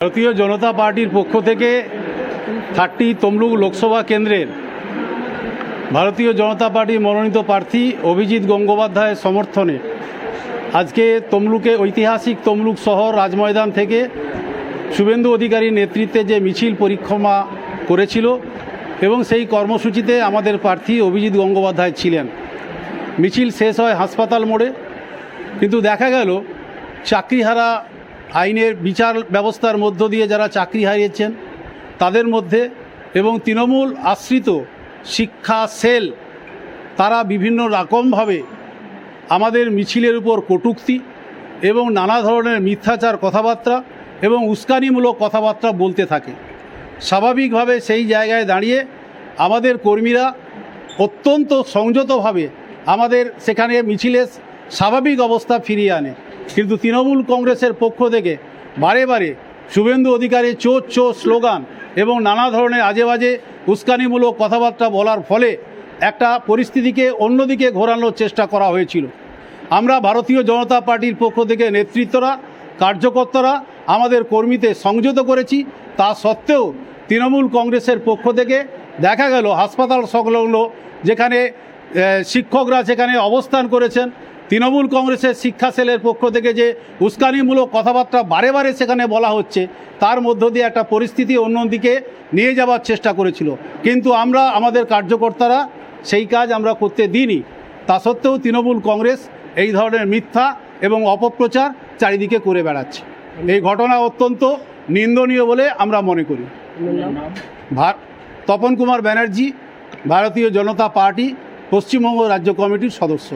ভারতীয় জনতা পার্টির পক্ষ থেকে থার্টি তমলুক লোকসভা কেন্দ্রের ভারতীয় জনতা পার্টি মনোনীত প্রার্থী অভিজিৎ গঙ্গোপাধ্যায়ের সমর্থনে আজকে তমলুকে ঐতিহাসিক তমলুক শহর রাজময়দান থেকে শুভেন্দু অধিকারীর নেতৃত্বে যে মিছিল পরিক্রমা করেছিল এবং সেই কর্মসূচিতে আমাদের প্রার্থী অভিজিৎ গঙ্গোপাধ্যায় ছিলেন। মিছিল শেষ হয় হাসপাতাল মোড়ে, কিন্তু দেখা গেল চাকরিহারা আইনের বিচার ব্যবস্থার মধ্য দিয়ে যারা চাকরি হারিয়েছেন, তাদের মধ্যে এবং তৃণমূল আশ্রিত শিক্ষা সেল, তারা বিভিন্ন রকমভাবে আমাদের মিছিলের উপর কটূক্তি এবং নানা ধরনের মিথ্যাচার কথাবার্তা এবং উস্কানিমূলক কথাবার্তা বলতে থাকে। স্বাভাবিকভাবে সেই জায়গায় দাঁড়িয়ে আমাদের কর্মীরা অত্যন্ত সংযতভাবে আমাদের সেখানে মিছিলের স্বাভাবিক অবস্থা ফিরিয়ে আনে। কিন্তু তৃণমূল কংগ্রেসের পক্ষ থেকে বারে বারে শুভেন্দু অধিকারী চোর চোর স্লোগান এবং নানা ধরনের আজে বাজে উস্কানিমূলক কথাবার্তা বলার ফলে একটা পরিস্থিতিকে অন্যদিকে ঘোরানোর চেষ্টা করা হয়েছিল। আমরা ভারতীয় জনতা পার্টির পক্ষ থেকে নেতৃত্বরা, কার্যকর্তারা, আমাদের কর্মীতে সংযত করেছি। তা সত্ত্বেও তৃণমূল কংগ্রেসের পক্ষ থেকে দেখা গেল হাসপাতাল সংলগ্ন যেখানে শিক্ষকরা সেখানে অবস্থান করেছেন। তৃণমূল কংগ্রেসের শিক্ষা সেলের পক্ষ থেকে যে উস্কানিমূলক কথাবার্তা বারে বারে সেখানে বলা হচ্ছে, তার মধ্য দিয়ে একটা পরিস্থিতি অন্যদিকে নিয়ে যাওয়ার চেষ্টা করেছিল। কিন্তু আমরা, আমাদের কার্যকর্তারা সেই কাজ আমরা করতে দিইনি। তা সত্ত্বেও তৃণমূল কংগ্রেস এই ধরনের মিথ্যা এবং অপপ্রচার চারিদিকে করে বেড়াচ্ছে। এই ঘটনা অত্যন্ত নিন্দনীয় বলে আমরা মনে করি। ভার, তপন কুমার ব্যানার্জি, ভারতীয় জনতা পার্টি, পশ্চিমবঙ্গ রাজ্য কমিটির সদস্য।